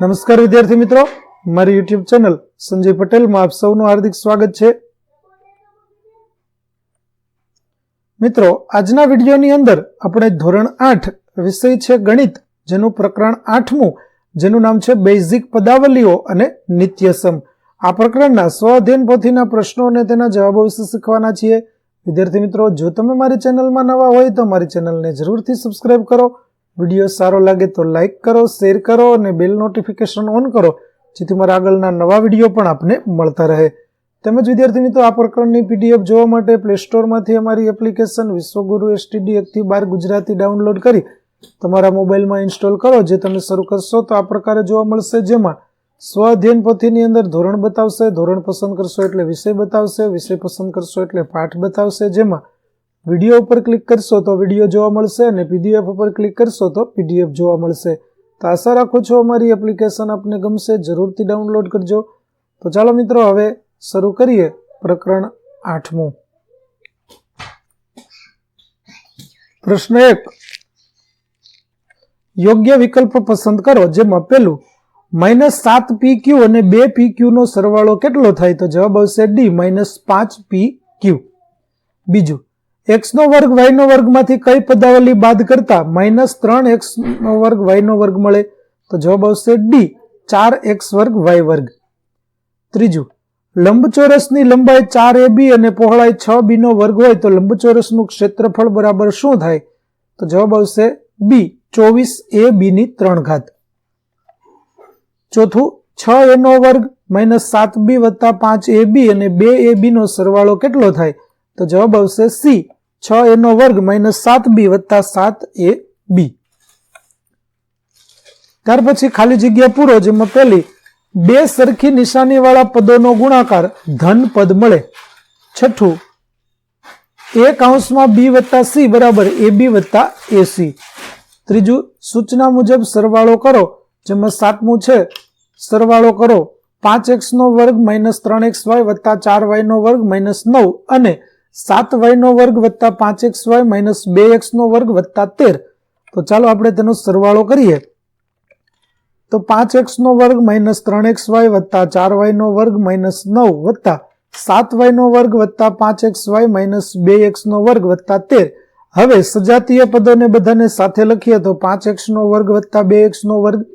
નમસ્કાર વિદ્યાર્થી મિત્રો. મારી યુટ્યુબ ચેનલ સંજય પટેલમાં આપ સૌનું હાર્દિક સ્વાગત છે. મિત્રો, આજના વિડીયોની અંદર આપણે ધોરણ આઠ વિષય છે ગણિત, જેનું પ્રકરણ આઠમું, જેનું નામ છે બેઝિક પદાવલીઓ અને નિત્યસમ. આ પ્રકરણના સ્વઅધ્યયન પોથીના પ્રશ્નો અને તેના જવાબો વિશે શીખવાના છીએ. વિદ્યાર્થી મિત્રો, જો તમે મારી ચેનલમાં નવા હોય તો મારી ચેનલને જરૂરથી સબસ્ક્રાઇબ કરો. વીડિયો સારો લાગે તો લાઇક કરો, શેર કરો અને બેલ નોટિફિકેશન ઓન કરો, જેથી મારા આગળના નવા વીડિયો પણ આપને મળતા રહે. તેમજ વિદ્યાર્થી મિત્રો આ પ્રકરણની પીડીએફ જોવા માટે પ્લે સ્ટોરમાંથી અમારી એપ્લિકેશન વિશ્વગુરુ એસટીડી એકથી બાર ગુજરાતી ડાઉનલોડ કરી તમારા મોબાઈલમાં ઇન્સ્ટોલ કરો, જે તમે શરૂ કરશો તો આ પ્રકારે જોવા મળશે. જેમાં સ્વ અધ્યયન પોથીની અંદર ધોરણ બતાવશે, ધોરણ પસંદ કરશો એટલે વિષય બતાવશે, વિષય પસંદ કરશો એટલે પાઠ બતાવશે. જેમાં વીડિયો ઉપર ક્લિક કરશો તો વીડિયો જોવા મળશે અને પીડીએફ ઉપર ક્લિક કરશો તો પીડીએફ જોવા મળશે. તો આશા રાખું છું અમારી એપ્લિકેશન આપને ગમશે, જરૂરથી ડાઉનલોડ કરજો. તો ચાલો મિત્રો, હવે શરૂ કરીએ પ્રકરણ આઠમું. પ્રશ્ન એક. યોગ્ય વિકલ્પ પસંદ કરો, જેમાં પેલું માઇનસ સાત પી ક્યુ અને બે પી ક્યુ નો સરવાળો કેટલો થાય? તો જવાબ આવશે ડી માઇનસ પાંચ પી ક્યુ બીજું એક્સ નો વર્ગ વાય નો વર્ગમાંથી કઈ પદાવલી બાદ કરતા માઇનસ ત્રણ એક્સ નો વર્ગ વાય નો વર્ગ મળે, તો જવાબ આવશે ડી ચાર એક્સ વર્ગ વાય વર્ગ. ત્રીજું, લંબચોરસની લંબાઈ ચાર એ બી અને પહોળાઈ છ બી નો વર્ગ હોય તો લંબચોરસનું ક્ષેત્રફળ બરાબર શું થાય? તો જવાબ આવશે બી ચોવીસ એ બી ની ત્રણ ઘાત. ચોથું, છ એ નો વર્ગ માઇનસ સાત બી વત્તા પાંચ એ બી અને બે એ બી નો સરવાળો કેટલો થાય? તો જવાબ આવશે સી છ એનો વર્ગ માઇનસ સાત બી વત્તા સાત એ બી. ત્યાર પછી ખાલી જગ્યા પૂરો જેમાં પહેલી, બે સરખી નિશાની વાળા પદોનો ગુણાકાર ધન પદ મળે. છઠ્ઠું, એક અંશમાં બી વત્તા સી બરાબર એ બી વત્તા એસી ત્રીજું, સૂચના મુજબ સરવાળો કરો, જેમાં સાતમું છે, સરવાળો કરો. પાંચ એક્સ નો વર્ગ માઇનસ ત્રણ એક્સ વાય વત્તા ચાર વાય નો વર્ગ માઇનસ નવ અને સાત વાય નો વર્ગ વત્તા પાંચ એક્સ વાય માઇનસ બે એક્સ નો વર્ગ વત્તા તેર. તો ચાલો આપણે તેનો સરવાળો કરીએ. તો પાંચ એક્સ નો વર્ગ માઇનસ ત્રણ એક્સ વાય વત્તા ચાર વાય નો વર્ગ માઇનસ નવ વત્તા સાત વાય નો વર્ગ વત્તા પાંચ એક્સ વાય માઇનસ બે એક્સ નો વર્ગ વત્તા તેર. હવે સજાતીય પદોને બધાને સાથે લખીએ તો પાંચ એક્સ નો વર્ગ વત્તા બે એક્સ નો વર્ગ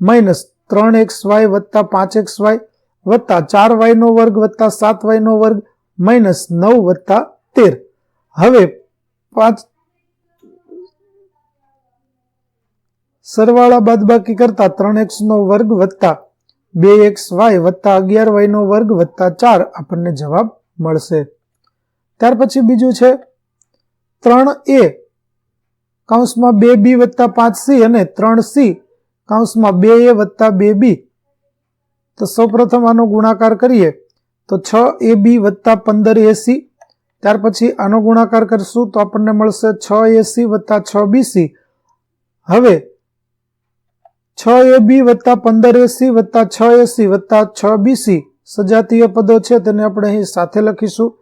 માઇનસ ત્રણ એક્સ વાય વત્તા પાંચ એક્સ વાય વત્તા ચાર વાય નો વર્ગ વત્તા સાત વાય નો વર્ગ માઇનસ નવ વત્તા તેર. હવે પાંચ સરવાળા બાદબાકી કરતા ત્રણ એક્સ નો વર્ગ વત્તા બે એક્સ વાય વત્તા અગિયાર વાય નો વર્ગ વત્તા ચાર આપણને જવાબ મળશે. ત્યાર પછી બીજું છે ત્રણ એ કાઉન્સમાં બે બી વત્તા પાંચ સી અને ત્રણ સી કાઉન્સમાં બે એ વત્તા બે બી. તો સૌપ્રથમ આનો ગુણાકાર કરીએ. તો છ એ બી વત્તા પંદર એસી ત્યાર પછી આનો ગુણાકાર કરશું તો આપણને મળશે છ એસી વત્તા છ બીસી હવે છ એ બી વત્તા પંદર એસી વત્તા છ એસી વત્તા છ બીસી સજાતીય પદો છે તેને આપણે અહીં સાથે લખીશું.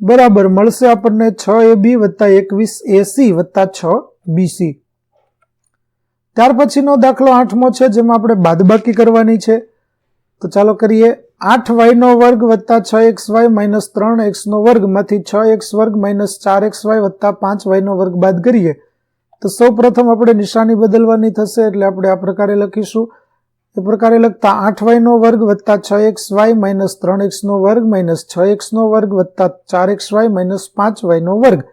બરાબર મળશે આપણને છ એ બી વત્તા એકવીસ એસી વત્તા છ બીસી ત્યાર પછીનો દાખલો આઠમો છે જેમાં આપણે બાદબાકી કરવાની છે. તો ચાલો કરીએ. આઠ વાયનો વર્ગ વત્તા છ એક્સ વાય માઇનસ ત્રણ એક્સનો વર્ગમાંથી છ એક્સ વર્ગ માઇનસ ચાર એક્સ વાય વત્તા પાંચ વાયનો વર્ગ બાદ કરીએ. તો સૌ પ્રથમ આપણે નિશાની બદલવાની થશે એટલે આપણે આ પ્રકારે લખીશું. એ પ્રકારે લખતા આઠ વાયનો વર્ગ વત્તા છ એક્સ વાય માઇનસ ત્રણ એક્સનો વર્ગ માઇનસ છ એક્સનો વર્ગ વત્તા ચાર એક્સ વાય માઇનસ પાંચ વાયનો વર્ગ.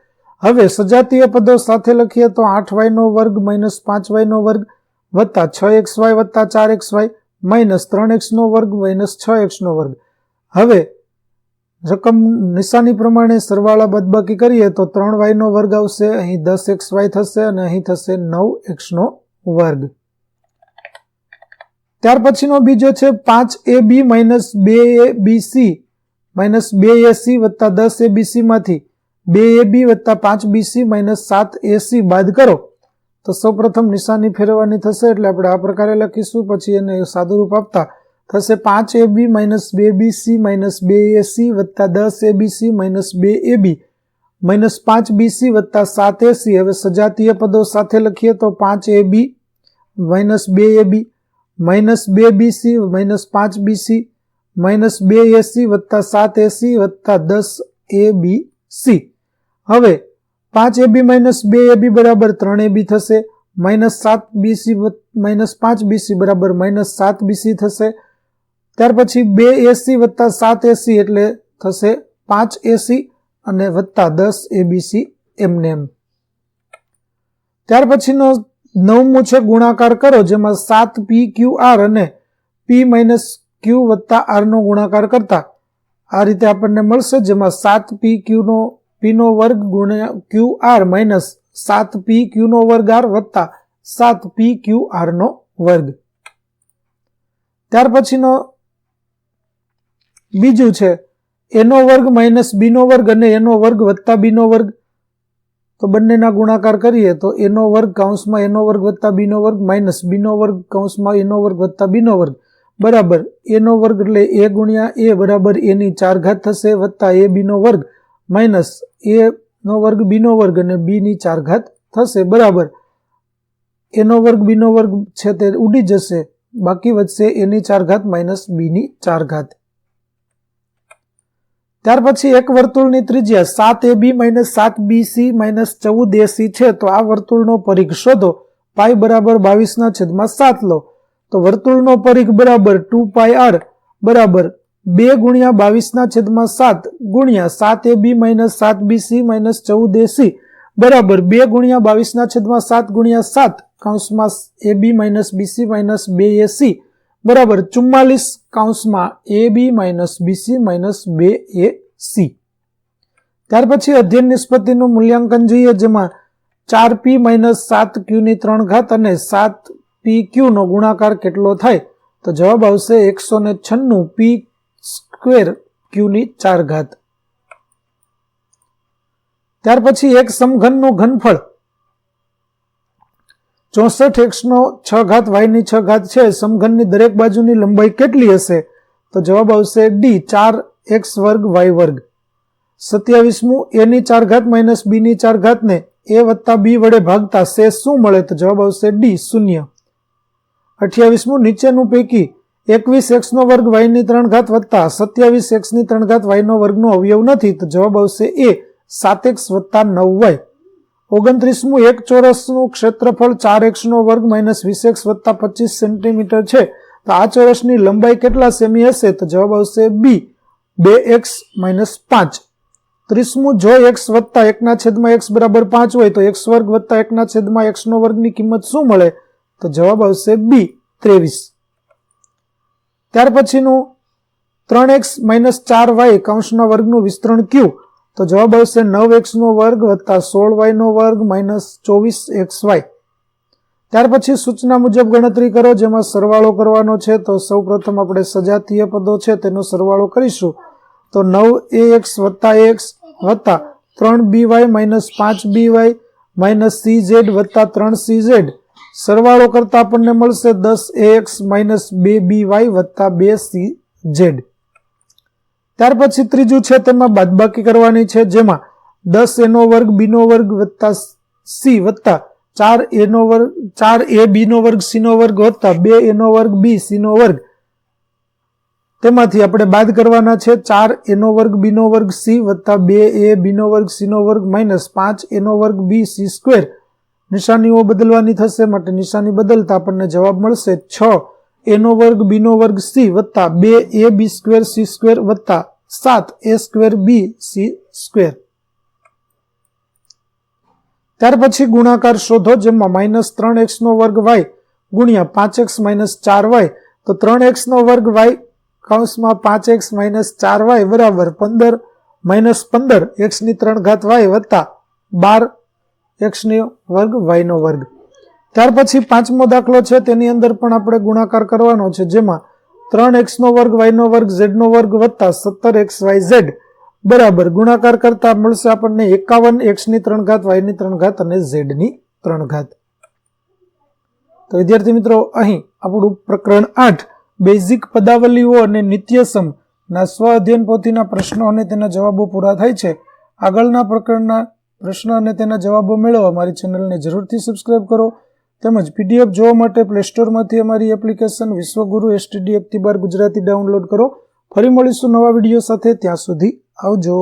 હવે સજાતીય પદો સાથે લખીએ તો આઠ વાયનો વર્ગ માઇનસ પાંચ વાયનો વર્ગ વત્તા છ એક્સ વાય વત્તા ચાર એક્સ વાય માઇનસ ત્રણ એક્સનો વર્ગ, માઇનસ છ એક્સનો વર્ગ. હવે, રકમ નિશાની પ્રમાણે સરવાળા બદબાકી કરીએ તો ત્રણ વાયનો વર્ગ આવશે, અહીં દસ એક્સ વાય થશે અને અહીં થશે નવ એક્સનો વર્ગ. ત્યાર પછીનો બીજો છે પાંચ એ બી માઇનસ બે એ બી સી, માઇનસ બે એ સી વત્તા દસ એ બી સીમાંથી બે એ બી વત્તા પાંચ બીસી માઇનસ સાત એસી બાદ કરો. તો સૌપ્રથમ નિશાની ફેરવવાની થશે એટલે આપણે આ પ્રકારે લખીશું, પછી એને સાદુરૂપ આપતા થશે પાંચ એ બી માઇનસ બે બી સી માઇનસ બે એ સી વત્તા દસ એ બી સી માઇનસ બે એ બી માઇનસ પાંચ બીસી વત્તા સાત એસી હવે સજાતીય પદો સાથે લખીએ તો પાંચ એ બી માઇનસ બે એ બી માઇનસ બે બીસી માઇનસ પાંચ બીસી માઇનસ બે એસી વત્તા સાત એસી વત્તા દસ એ બી સી. હવે પાંચ એબી માઇનસ બે એબી બરાબર ત્રણ એબી થશે. માઇનસ સાત બીસી માઇનસ પાંચ બીસી બરાબર માઇનસ સાત બીસી થશે. ત્યાર પછી બે એસી વત્તા સાત એસી એટલે થશે પાંચ એસી અને વત્તા દસ એબીસી એમને એમ ત્યાર પછીનો નવમું છે ગુણાકાર કરો, જેમાં સાત પી ક્યુ આર અને પી માઇનસ ક્યુ વત્તા આરનો ગુણાકાર કરતા આ રીતે આપણને મળશે, જેમાં સાત પી ક્યુ નો પી નો વર્ગ ગુણ્યા ક્યુ આર માઇનસ સાત પી ક્યુ નો વર્ગ આર વત્તા સાત પી ક્યુ આર નો વર્ગ ત્યાર પછીનો બીજું છે એનો વર્ગ માઇનસ બીનો વર્ગ અને એનો વર્ગ વત્તા બીનો વર્ગ તો બંનેના ગુણાકાર કરીએ તો એનો વર્ગ કૌંસમાં એનો વર્ગ વત્તા બીનો વર્ગ માઇનસ બીનો વર્ગ કૌંસમાં એનો વર્ગ વત્તા બીનો વર્ગ બરાબર એનો વર્ગ એટલે એ ગુણ્યા એ બરાબર એની ચાર ઘાત થશે વત્તા એ બીનો વર્ગ માઇનસ એ નો વર્ગ બીનો વર્ગ અને બીની ચાર ઘાત થશે. બરાબર. એનો વર્ગ બીનો વર્ગ છે તે ઉડી જશે. બાકી વધશે એની ચાર ઘાત માઇનસ બીની ચાર ઘાત ત્યાર પછી એક વર્તુળની ત્રિજ્યા સાત એ બી માઇનસ સાત બી સી માઇનસ ચૌદ એસી છે. તો આ વર્તુળનો પરિઘ શોધો. પાઈ બરાબર બાવીસના છેદમાં સાત લો. તો વર્તુળનો પરિઘ બરાબર ટુ પાય આર બરાબર બે ગુણ્યા બાવીસના છેદમાં સાત ગુણ્યા સાત એ બી માઇનસ સાત બી સી માઇનસ ચૌદ એસી બરાબર, બે ગુણ્યા બાવીસના છેદમાં સાત ગુણ્યા સાત કૌંસમાં A B minus BC minus બે એ સી. બરાબર, ચુમ્માલીસ કાઉન્સમાં A B minus BC minus બે એ સી. ત્યાર પછી અધ્યયન નિષ્પત્તિનું મૂલ્યાંકન જોઈએ, જેમાં ચાર પી માઇનસ સાત ક્યુની ત્રણ ઘાત અને સાત પી ક્યુનો ગુણાકાર કેટલો થાય? તો જવાબ આવશે એકસો ને છન્નું પી સ્ક્વેર ક્યુની ચાર ઘાત ત્યાર પછી એક સમઘનનું ઘનફળ. ચોસઠ એક્સ નો છ ઘાત વાયની છ ઘાત છે. સમઘનની દરેક બાજુની લંબાઈ કેટલી હશે? તો જવાબ આવશે ડી ચાર એક્સ વર્ગ વાય વર્ગ. સત્યાવીસમું એની ચાર ઘાત માઇનસ બી ની ચાર ઘાતને એ વત્તા બી વડે ભાગતા શેષ શું મળે? તો જવાબ આવશે ડી શૂન્ય. અઠ્યાવીસમું નીચેનું પૈકી એકવીસ એક્સનો વર્ગ વાયની ત્રણ ઘાત વત્તા સત્યાવીસ એક્સની ત્રણ ઘાત વાયનો વર્ગનો અવયવ નથી, તો જવાબ આવશે એ સાત એક્સ વત્તા નવ વાય. ઓગણત્રીસમું એક ચોરસનું ક્ષેત્રફળ ચાર એક્સનો વર્ગ માઇનસ વીસ એક્સ વત્તા પચીસ સેન્ટીમીટર છે. તો આ ચોરસની લંબાઈ કેટલા સેમી હશે, તો જવાબ આવશે બી બે એક્સ માઇનસ પાંચ. ત્રીસમું જો એક્સ વત્તા એકના છેદમાં એક્સ બરાબર પાંચ હોય, તો એક્સ વર્ગ વત્તા એકના છેદમાં એક્સનો વર્ગની કિંમત શું મળે, તો જવાબ આવશે બી ત્રેવીસ. ત્યાર પછીનું ત્રણ એક્સ માઇનસ ચાર વાય કૌંસના વર્ગનું વિસ્તરણ ક્યુ? તો જવાબ આવશે નવ એક્સનો વર્ગ વત્તા સોળ વાયનો વર્ગ માઇનસ ચોવીસ એક્સ વાય. ત્યાર પછી સૂચના મુજબ ગણતરી કરો, જેમાં સરવાળો કરવાનો છે, તો સૌ પ્રથમ આપણે સજાતીય પદો છે, તેનો સરવાળો કરીશું. તો નવ એ એક્સ વત્તા એક્સ વત્તા ત્રણ બી વાય માઇનસ પાંચ B Y minus C Z વત્તા ત્રણ સી ઝેડ. સરવાળો કરતા આપણને મળશે દસ એ એક્સ માઇનસ બે બી વાય વત્તા બે સી ઝેડ. ત્યાર પછી ત્રીજું છે તેમાં બાદબાકી કરવાની છે, જેમાં દસ એનો વર્ગ બીનો વર્ગ વત્તા સી વત્તા ચાર એનો વર્ગ, ચાર એ બીનો વર્ગ સીનો વર્ગ વત્તા બે એનો વર્ગ, બી સીનો વર્ગ. તેમાંથી આપણે બાદ કરવાના છે, ચાર એનો વર્ગ બીનો વર્ગ, સી વત્તા બે એ બીનો વર્ગ સીનો વર્ગ માઇનસ પાંચ એનો વર્ગ, બી સી સ્ક્વેર. નિશાનીઓ બદલવાની થશે માટે નિશાની બદલતા આપણને જવાબ મળશે છ. એનો વર્ગ બીનો વર્ગ સી વત્તા બે A B square C square વત્તા સાત A square B C square. ત્યાર પછી ગુણાકાર શોધો જેમાં માઇનસ ત્રણ એક્સ નો વર્ગ વાય ગુણ્યા પાંચ એક્સ માઇનસ ચાર વાય. તો ત્રણ એક્સ નો વર્ગ વાય કૌંસમાં પાંચ એક્સ માઇનસ ચાર વાય બરાબર પંદર માઇનસ પંદર એક્સની ત્રણ ઘાત વાય વત્તા બાર એક્સની વર્ગ વાયનો વર્ગ. ત્યાર પછી પાંચમો દાખલો છે, તેની અંદર પણ આપણે ગુણાકાર કરવાનો છે, જેમાં ત્રણ એક્સનો વર્ગ વાયનો વર્ગ ઝેડનો વર્ગ વત્તા સત્તર એક્સ વાય ઝેડ બરાબર. ગુણાકાર કરતા મળશે આપણને એકાવન એક્સની ત્રણ ઘાત વાયની ત્રણ ઘાત અને ઝેડની ત્રણ ઘાત. તો વિદ્યાર્થી મિત્રો, અહીં આપણું પ્રકરણ આઠ, બેઝિક પદાવલીઓ અને નિત્યસમ ના સ્વ અધ્યયન પોથીના પ્રશ્નો અને તેના જવાબો પૂરા થાય છે. આગળના પ્રકરણના પ્રશ્ન અને તેના જવાબો મેળવવા મારી ચેનલને જરૂરથી સબસ્ક્રાઇબ કરો. તેમજ પીડીએફ જોવા માટે પ્લે સ્ટોરમાંથી અમારી એપ્લિકેશન વિશ્વગુરુ એસટીડી એકથી બાર ગુજરાતી ડાઉનલોડ કરો. ફરી મળીશું નવા વીડિયો સાથે. ત્યાં સુધી આવજો.